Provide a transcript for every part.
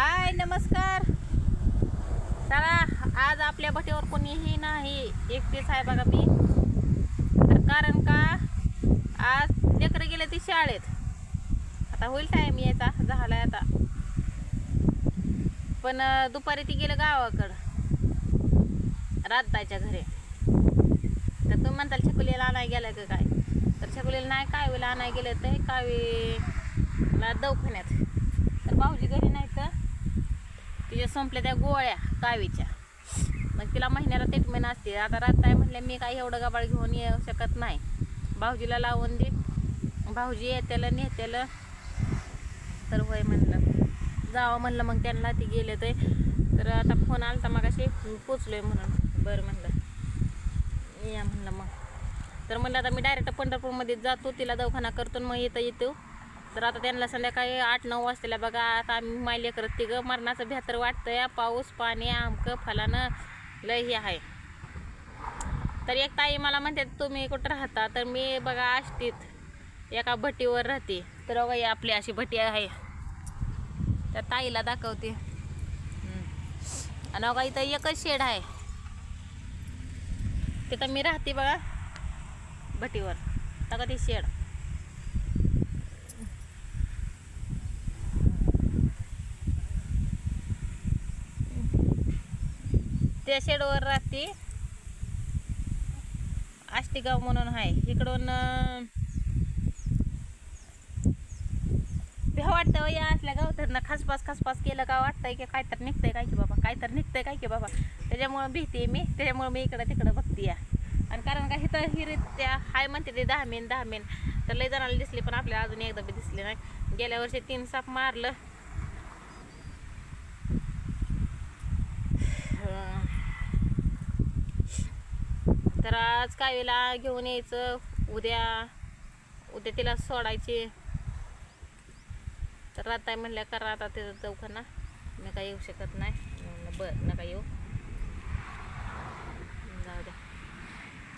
हाय नमस्कार. चला आज आपल्या भटीवर कोणीही नाही. एकटेच आहे बघा मी. तर कारण का? आज लेकरं गेले ती शाळेत. आता होईल टाईम यायचा झाला आता. पण दुपारी ती गेलं गावाकडं. राजताच्या घरी. तर तुम्ही म्हणताल छकुलीला आणाय गेलं का काय? तर छकुलीला नाही कावीला आणाय गेलं तर कावीला दवाखान्यात. तर भाऊजी घरी नाही तर तिच्या संपल्या त्या गोळ्या कावीच्या मग तिला महिन्याला ट्रीटमेंट असते. आता रात म्हटलं मी काही एवढं गबाळ घेऊन येऊ शकत नाही. भाऊजीला लावून दे. भाऊजी येत्याला नेत्याला. तर होय म्हणलं. जावं म्हणलं मग त्यांना ती गेले ते. तर आता फोन आला तर मग पोचलो पोचलोय म्हणून. बरं म्हणलं. या म्हणलं मग. तर म्हणलं आता मी डायरेक्ट पंढरपूरमध्ये जातो तिला दवाखाना करतो मग येतं येतो. तर आता त्यांना संध्याकाळी आठ नऊ वाजताला बघा आता आम्ही मायले करत तिघं. मरणाचं भ्यातर वाटतंय. पाऊस पाणी आमकं फलानं लय हे आहे. तर एक ताई मला म्हणते तुम्ही कुठं राहता? तर मी बघा आष्टीत एका भट्टीवर राहते. तर बघा ही आपली अशी भट्टी आहे. त्या ताईला दाखवते. आणि बघा इथं एकच शेड आहे. तिथं मी राहते बघा भट्टीवर. बघा ती शेड. त्या शेडवर राहते. आष्टीगाव म्हणून आहे इकडून भ्या वाटतं या असल्या गावतरनं खासपास खासपास केलं का वाटतंय की काय तर निघतंय काय की बाबा? काय तर निघतंय काय की बाबा? त्याच्यामुळं भीते मी. त्याच्यामुळं मी इकडं तिकडं बघते या. आणि कारण का इथं हिरीत त्या हाय म्हणते ते दहा मेन दहा मेन. तर लय जणाला दिसली पण आपल्याला अजून एकदा बी दिसली नाही. गेल्या वर्षी तीन साप मारलं. तर आज कावीला घेऊन यायचं. उद्या उद्या तिला सोडायची. तर राहताय म्हणल्या करा आता तिथं दवाखाना. मी काय येऊ शकत नाही. बरं नका येऊ. जाऊ द्या.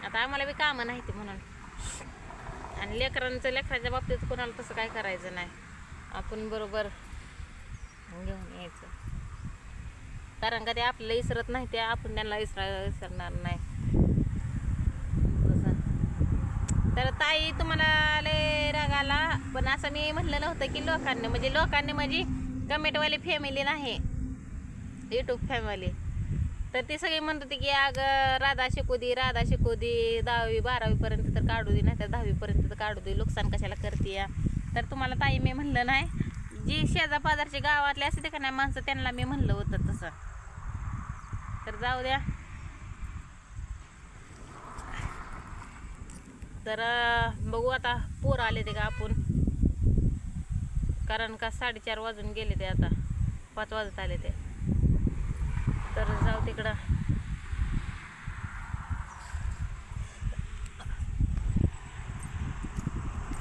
आता आम्हाला बी कामं नाही ते म्हणून. आणि लेकरांचं लेकराच्या बाबतीत कोणाला तसं काय करायचं नाही. आपण बरोबर घेऊन यायचं. कारण का ते आपल्याला इसरत नाही ते आपण त्यांना इसरा विसरणार नाही तसं तर ताई तुम्हाला लय राग आला. पण असं मी म्हटलं नव्हतं की लोकांनी म्हणजे लोकांनी म्हणजे कमेंटवाली फॅमिली नाही. यूट्यूब फॅमिली तर ती सगळी म्हणत होती की अग राधा शिकू दे राधा शिकू दे. दहावी बारावीपर्यंत तर काढू दे नाही तर दहावीपर्यंत तर काढू दे. नुकसान कशाला करते या तर तुम्हाला ताई मी म्हणलं नाही. जी शेजापाजारचे गावातले असते का नाही माणसं त्यांना मी म्हणलं होतं तसं. तर जाऊ द्या. तर बघू आता पोर आले ते का आपण. कारण का साडेचार वाजून गेले ते आता. पाच वाजत आले ते. तर जाऊ तिकडं.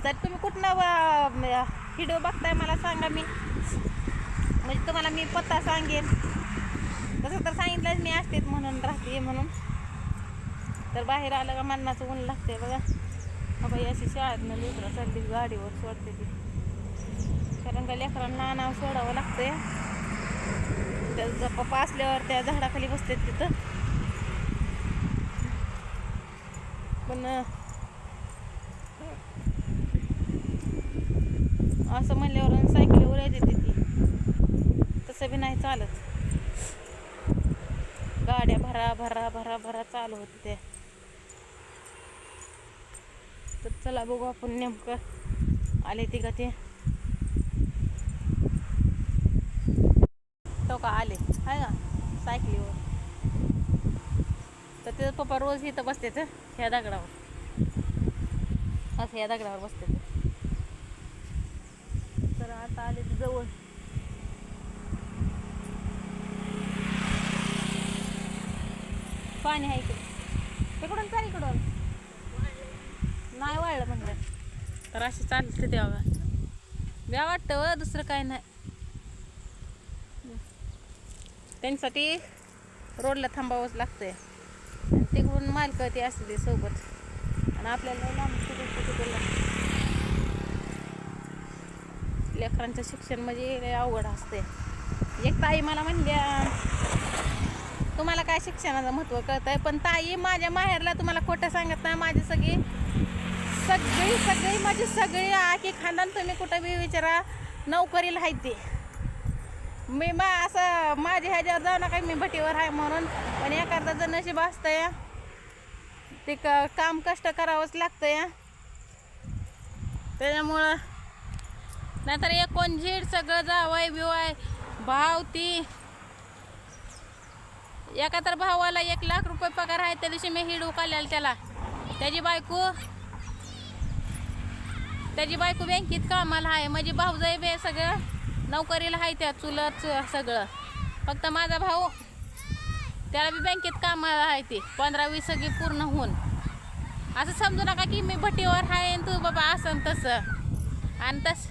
तर तुम्ही कुठनं व्हिडिओ बघताय मला सांगा मी. म्हणजे तुम्हाला मी पत्ता सांगेन. तसं तर सांगितलं मी असतेच म्हणून राहते म्हणून. तर बाहेर आलं का मन्नाचं ऊन लागते बघा. बाई अशी अशी शाळेतनं लेकरं चालली गाडीवर सोडते ती कारण का लेकरांना नाव सोडावं लागतंय. त्याचा पप्पा असल्यावर त्या झाडाखाली बसते तिथं. पण असं म्हणल्यावर सायकलीवर येते ती. तसं बी नाही चालत. गाड्या भरा भरा भरा भरा चालू होते त्या तर चला बघू आपण नेमकं आले ते का ते. तो का आले? हाय का सायकलीवर. तर त्याचा पप्पा रोज इथं बसते तर ह्या दगडावर. असं ह्या दगडावर बसते तर आता आले ते जवळ. पाणी आहे इकडे. इकडून चाल इकडून. नाही वाळलं म्हणलं. तर असे चालते तेव्हा द्या वाटतं व दुसरं काय नाही. त्यांच्यासाठी रोडला थांबावंच लागतंय. तिकडून मालक ते असते सोबत. आणि आपल्याला लांब कुठे लेकरांचं शिक्षण म्हणजे अवघड असते एक ताई मला म्हणल्या तुम्हाला काय शिक्षणाचं महत्त्व कळत आहे पण ताई माझ्या माहेरला तुम्हाला खोटं सांगत नाही. माझी सगळी सगळी सगळी माझी सगळी आखी खानदान तुम्ही कुठं बी विचारा नोकरीला आहे ते. मी मा असं माझ्या ह्याच्यावर जाऊ नका मी भटीवर आहे म्हणून. पण एखाद्याचं नशीब असतं या ते क काम कष्ट करावंच लागतं या त्याच्यामुळं नाहीतर एक कोण झीड सगळं जावाय बिवाय भाव ती. एका तर भावाला एक लाख रुपये पगार आहे त्या दिवशी मी हिडू काढलेला त्याला. त्याची बायको त्याची बायको बँकेत कामाला आहे. माझी भाऊजाई बे सगळं. नोकरीला आहे त्या चुलत चु- सगळं. फक्त माझा भाऊ त्याला बी बँकेत कामाला आहे ते. पंधरा वीस सगळी पूर्ण होऊन. असं समजू नका की मी भटीवर आहे आणि तू बाबा असं तसं. आणि तस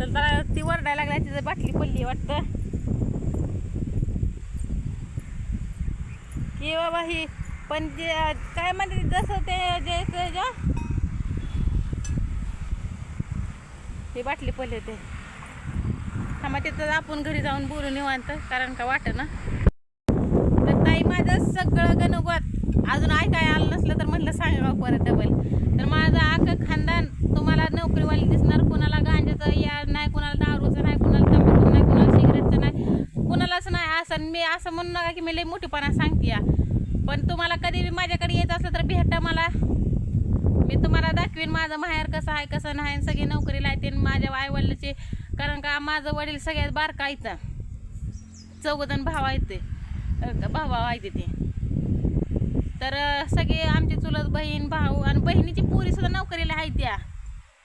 तर त्याला ती वरडायला लागल्या तिचं बाटली पडली वाटतं. की बाबा ही पण जे काय म्हणते जसं ते जे ही बाटली पहिले ते थांबा तिथं आपण घरी जाऊन बोलू निवांत कारण का वाट ना. तर ताई माझं सगळं गणगोत. अजून ऐकाय आलं नसलं तर म्हटलं सांगा परत डबल तर माझं आख खानदान तुम्हाला नोकरीवाली दिसणार कुणाला गांजाचं या नाही कुणाला दारूचं नाही कुणाला तंबाखू नाही कुणाला सिगरेटचं नाही कुणालाच नाही. असं आणि मी असं म्हणू नका की मी लई मोठीपणा सांगते या. पण तुम्हाला कधी बी माझ्याकडे येत असलं तर भेटा मला. मी तुम्हाला दाखवीन माझं माहेर कसं आहे कसं नाही सगळी नोकरीला येते माझ्या आईवडिलाचे कारण का माझं वडील सगळ्यात बारका इथं चौघजण भाव आहेत ते. भावा भाऊ आहेत ते. तर सगळे आमचे चुलत बहीण भाऊ आणि बहिणीची पोरी सुद्धा नोकरीला आहे त्या.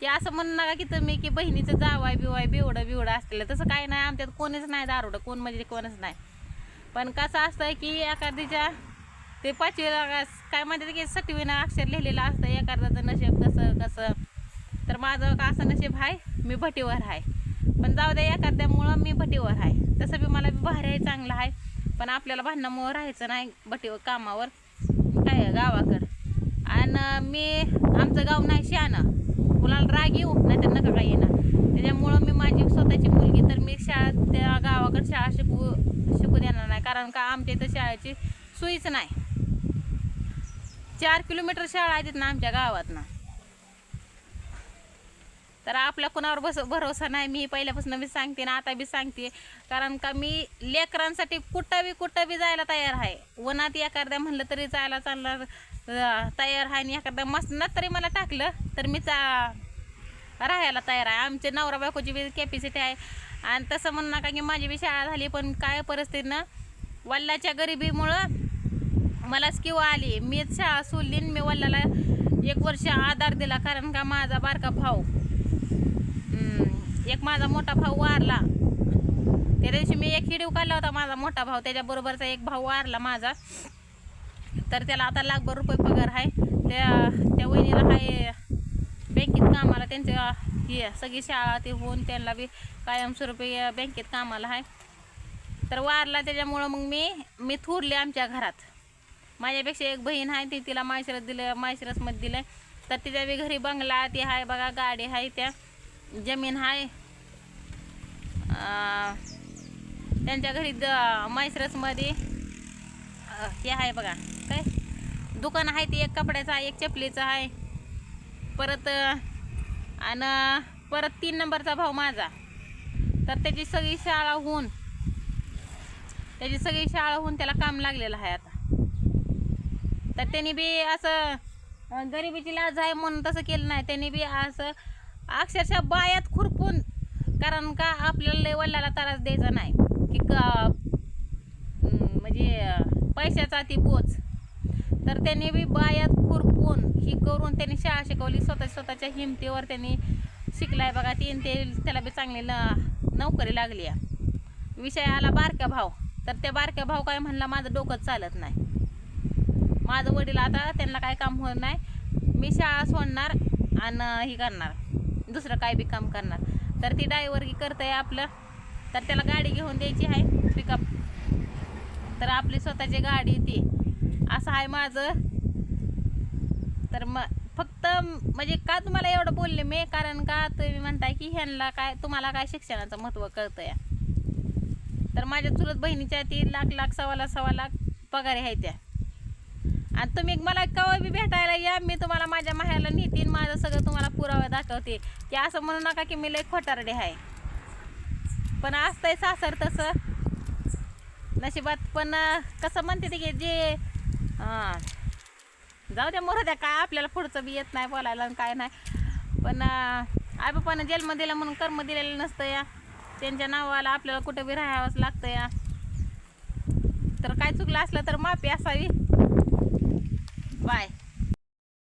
ते असं म्हणू नका की तुम्ही की बहिणीचं जावाय बिवाय बिवडं बिवडं असलेलं. तसं काही नाही आमच्यात कोणीच नाही दारुडं कोण म्हणजे कोणच नाही. पण कसं असतं की एखादीच्या ते पाचवीला काय म्हणतात की सटवीनं अक्षर लिहिलेलं असतं एखाद्याचं नशेब कसं कसं तर माझं का असं नशेब आहे मी भटीवर आहे पण जाऊ द्या एखाद्यामुळं मी भटीवर आहे तसं बी मला बी भारी आहे चांगलं आहे पण आपल्याला भांडणामुळं राहायचं नाही भटीवर कामावर. काय गावाकडं. आणि मी आमचं गाव नाही शहाणं. कुणाला राग येऊ नाही तर नका काय येणार. त्याच्यामुळं मी माझी स्वतःची मुलगी तर मी शाळा त्या गावाकडं शाळा शिकवू शिकू देणार नाही. कारण का आमच्या इथं शाळेची सोयीच नाही. चार किलोमीटर शाळा आहेत ना आमच्या गावात ना तर आपल्या कुणावर बस भरोसा नाही मी पहिल्यापासून बी सांगते ना आता बी सांगते. कारण का मी लेकरांसाठी कुठं बी कुठं बी जायला तयार आहे. वनात एखाद्या म्हणलं तरी जायला चालणार तयार आहे आणि एखाद्या मसनात तरी मला टाकलं तर मी चा राहायला तयार आहे. आमचे नवरा बायकोची बी कॅपॅसिटी आहे. आणि तसं म्हणू नका की माझी बी शाळा झाली पण काय परिस्थितीनं वल्लाच्या गरिबीमुळं मलाच किंवा आली? मीच शाळा सोडली मी वल्लाला एक वर्ष आधार दिला कारण का माझा बारका भाऊ एक माझा मोठा भाऊ वारला. त्या दिवशी मी एक हिडीव काढला होता माझा मोठा भाऊ त्याच्याबरोबरचा एक भाऊ वारला माझा. तर त्याला आता लाखभर रुपये पगार आहे. त्या त्या वहिनीला आहे बँकेत कामाला त्यांच्या हे सगळी शाळा ते होऊन त्यांना बी कायमस्वरूपी बँकेत कामाला आहे. तर वारला त्याच्यामुळं मग मी मी थुरले आमच्या घरात. माझ्यापेक्षा एक बहीण आहे ती तिला माळशिरस दिलं माळशिरसमध्ये दिलं. तर तिच्या बी घरी बंगला ती आहे बघा गाडी आहे त्या. जमीन आहे. त्यांच्या घरी द माळशिरसमध्ये हे आहे बघा काय? दुकान आहे ते एक कपड्याचं आहे एक चपलीचं आहे. परत आणि परत तीन नंबरचा भाऊ माझा. तर त्याची सगळी शाळा होऊन त्याची सगळी शाळा होऊन त्याला काम लागलेलं आहे आता. तर त्यांनी बी असं गरिबीची लाज आहे म्हणून तसं केलं नाही. त्यांनी बी असं अक्षरशः बायात खुरपून कारण का आपल्याला लय वडिलाला त्रास द्यायचा नाही. की क म्हणजे पैशाचा ती बोच तर त्यांनी बी बायात खुरपून ही करून त्यांनी शाळा शिकवली. स्वतः स्वतःच्या हिमतीवर त्यांनी शिकलाय बघा. तीन ते त्याला बी चांगली न नोकरी लागली आहे. विषय आला बारक्या भाव तर त्या बारक्या भाव काय म्हणला माझं डोकंच चालत नाही. माझं वडील आता त्यांना काय काम होणार नाही. मी शाळा सोडणार आणि ही करणार. दुसरं काय बी काम करणार. तर ती ड्रायव्हरगी करत आहे आपलं. तर त्याला गाडी घेऊन द्यायची आहे पिकअप तर आपली स्वतःची गाडी ती. असं आहे माझं. तर मग फक्त म्हणजे का तुम्हाला एवढं बोलले मी? कारण का तुम्ही म्हणताय की ह्यांना काय तुम्हाला काय शिक्षणाचं महत्त्व कळतं या तर माझ्या चुलत बहिणीच्या ती लाख लाख सव्वा लाख सव्वा लाख पगार आहे त्या. आणि तुम्ही मला कवा बी भेटायला या मी तुम्हाला माझ्या माहेरला नेतीन माझं सगळं तुम्हाला पुरावा दाखवते. की असं म्हणू नका की मी लय खोटारडे आहे. पण असतंय सासर तसं. नशिबात पण कसं म्हणते ते की जे जाऊ द्या मोर द्या काय आपल्याला पुढचं बी येत नाही बोलायला आणि काय नाही. पण आई बापानं जन्म दिला म्हणून कर्म दिलेलं नसतं या. त्यांच्या नावाला आपल्याला कुठं बी राहावंच लागतं या. तर काय चुकलं असलं तर माफी असावी. Bye.